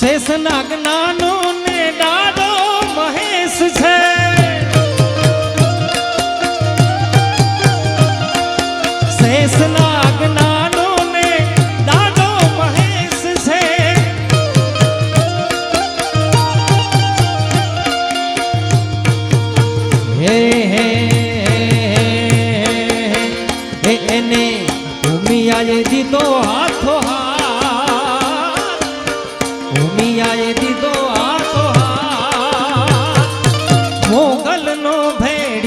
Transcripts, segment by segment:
શેષના જ્ઞાનો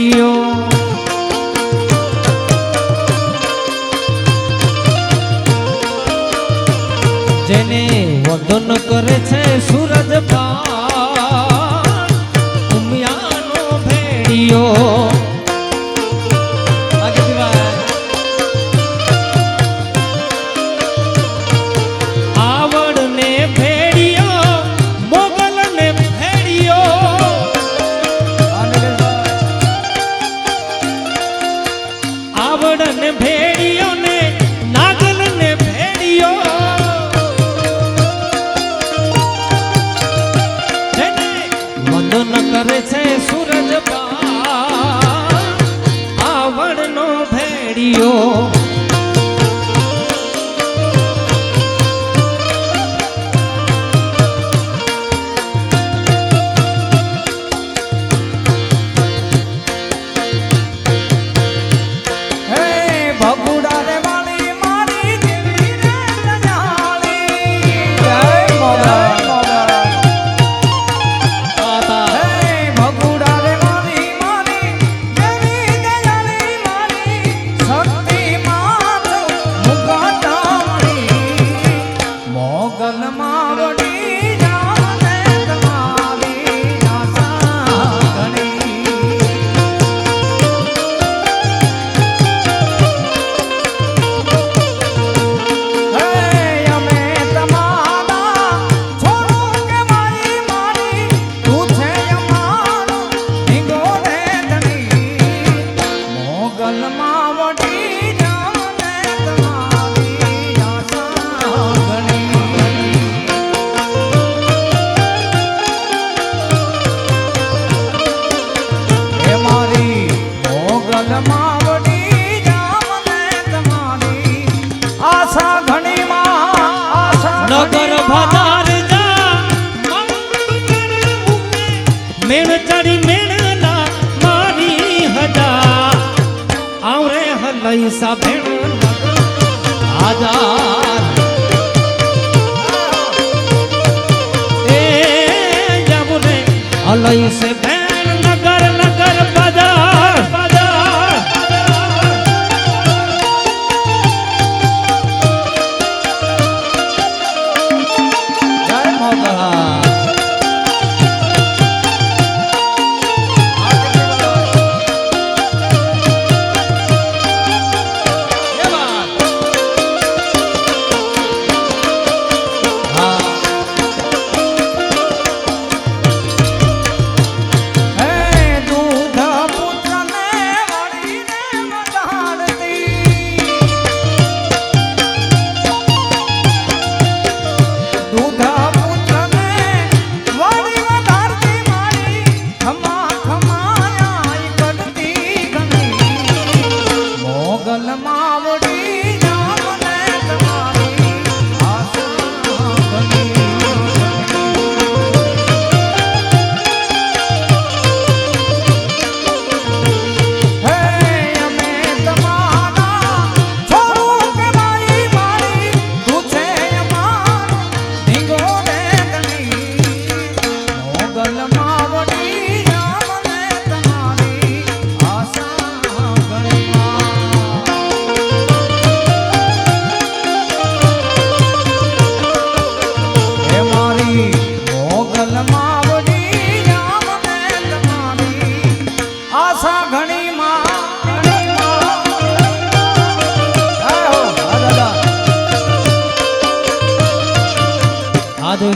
ભેડિયો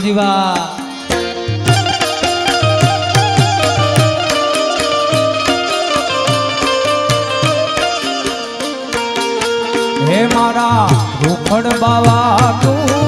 દેવજીવા હે મારા રૂખડ બાવા તું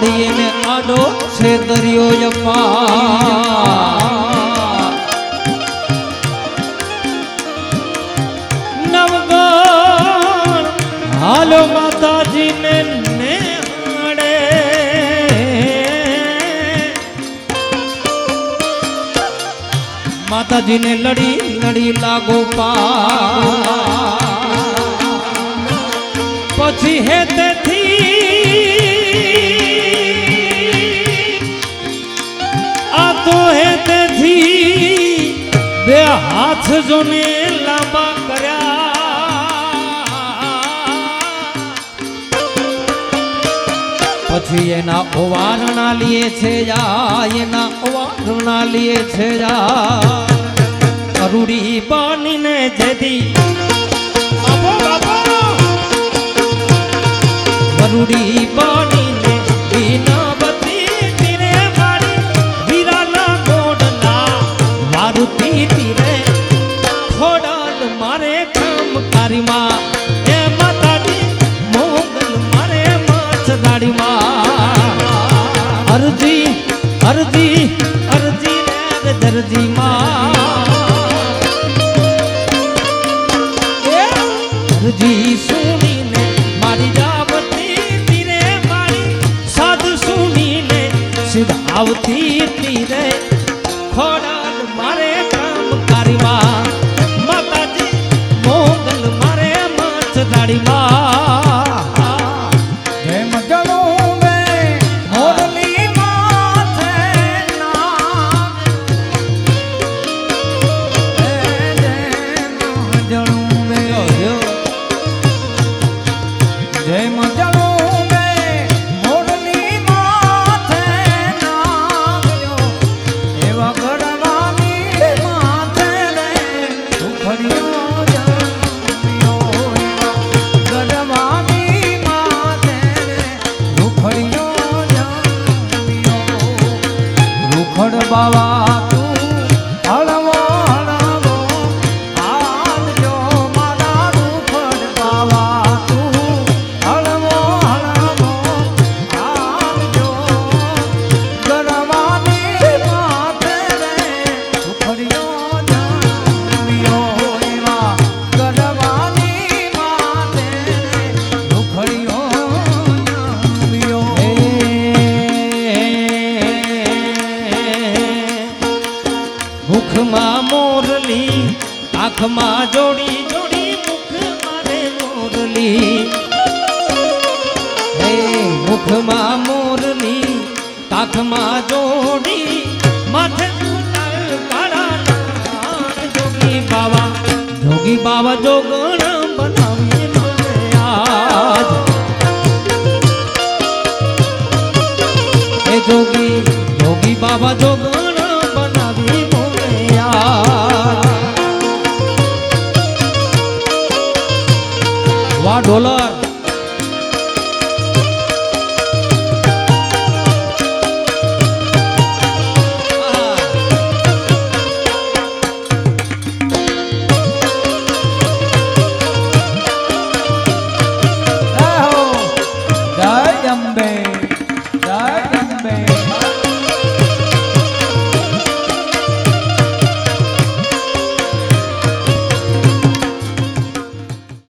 મારી એને આડો છે દરિયો યપ્પા નવગણ, હાલો માતાજીને ને માતાજીને લડી લડી લાગો પા પછી હે તેથી તેથી બે હાથ જોને લાંબા કર્યા. પછી એના ઓવારણા લીએ છે જા, એના ઓવારણા લીએ છે જા. અરુડી બાનીને જેદી. અરૂડી બાબો માછદાડીમાં અરજી અરજી અરજી રે દરજી માં અરજી સુનીને મારી જાવતી તીરે મારી, સાધુ સુનીને સિધાવતી તીરે ખોડાલ કાખમાં જોડી માથે જોગી બાવા. જોગી બાવા જોગણ બનાવી મને જોગી જોગી બાબા જોગણ